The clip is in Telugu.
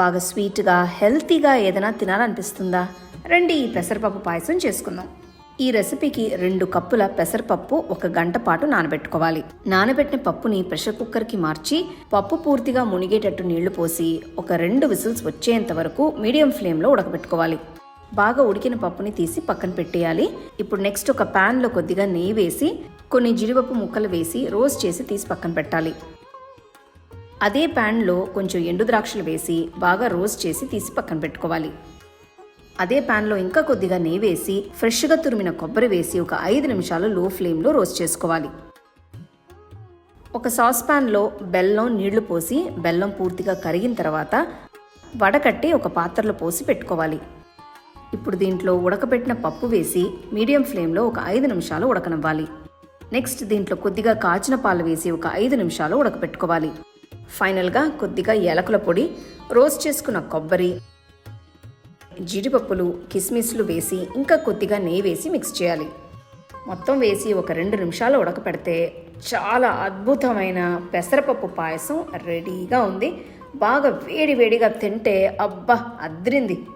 బాగా స్వీట్గా హెల్తీగా ఏదైనా తినాలనిపిస్తుందా? రండి ఈ పెసరపప్పు పాయసం చేసుకుందాం. ఈ రెసిపీకి రెండు కప్పుల పెసరపప్పు ఒక గంట పాటు నానబెట్టుకోవాలి. నానబెట్టిన పప్పుని ప్రెషర్ కుక్కర్కి మార్చి పప్పు పూర్తిగా మునిగేటట్టు నీళ్ళు పోసి ఒక రెండు విజిల్స్ వచ్చేంత వరకు మీడియం ఫ్లేమ్లో ఉడకబెట్టుకోవాలి. బాగా ఉడికిన పప్పుని తీసి పక్కన పెట్టేయాలి. ఇప్పుడు నెక్స్ట్ ఒక ప్యాన్లో కొద్దిగా నెయ్యి వేసి కొన్ని జీడిపప్పు ముక్కలు వేసి రోస్ట్ చేసి తీసి పక్కన పెట్టాలి. అదే ప్యాన్లో కొంచెం ఎండు ద్రాక్షలు వేసి బాగా రోస్ట్ చేసి తీసి పక్కన పెట్టుకోవాలి. అదే ప్యాన్లో ఇంకా కొద్దిగా నెయ్యి వేసి ఫ్రెష్గా తురిమిన కొబ్బరి వేసి ఒక ఐదు నిమిషాలు లో ఫ్లేమ్లో రోస్ట్ చేసుకోవాలి. ఒక సాస్ ప్యాన్లో బెల్లం నీళ్ళు పోసి బెల్లం పూర్తిగా కరిగిన తర్వాత వడకట్టి ఒక పాత్రలో పోసి పెట్టుకోవాలి. ఇప్పుడు దీంట్లో ఉడకబెట్టిన పప్పు వేసి మీడియం ఫ్లేమ్లో ఒక ఐదు నిమిషాలు ఉడకనివ్వాలి. నెక్స్ట్ దీంట్లో కొద్దిగా కాచిన పాలు వేసి ఒక ఐదు నిమిషాలు ఉడకపెట్టుకోవాలి ఫైనల్గా కొద్దిగా ఏలకుల పొడి రోస్ట్ చేసుకున్న కొబ్బరి జీడిపప్పులు కిస్మిస్లు వేసి ఇంకా కొద్దిగా నెయ్యి వేసి మిక్స్ చేయాలి. మొత్తం వేసి ఒక రెండు నిమిషాలు ఉడకపెడితే చాలా అద్భుతమైన పెసరపప్పు పాయసం రెడీగా ఉంది. బాగా వేడి వేడిగా తింటే అబ్బా అద్రింది.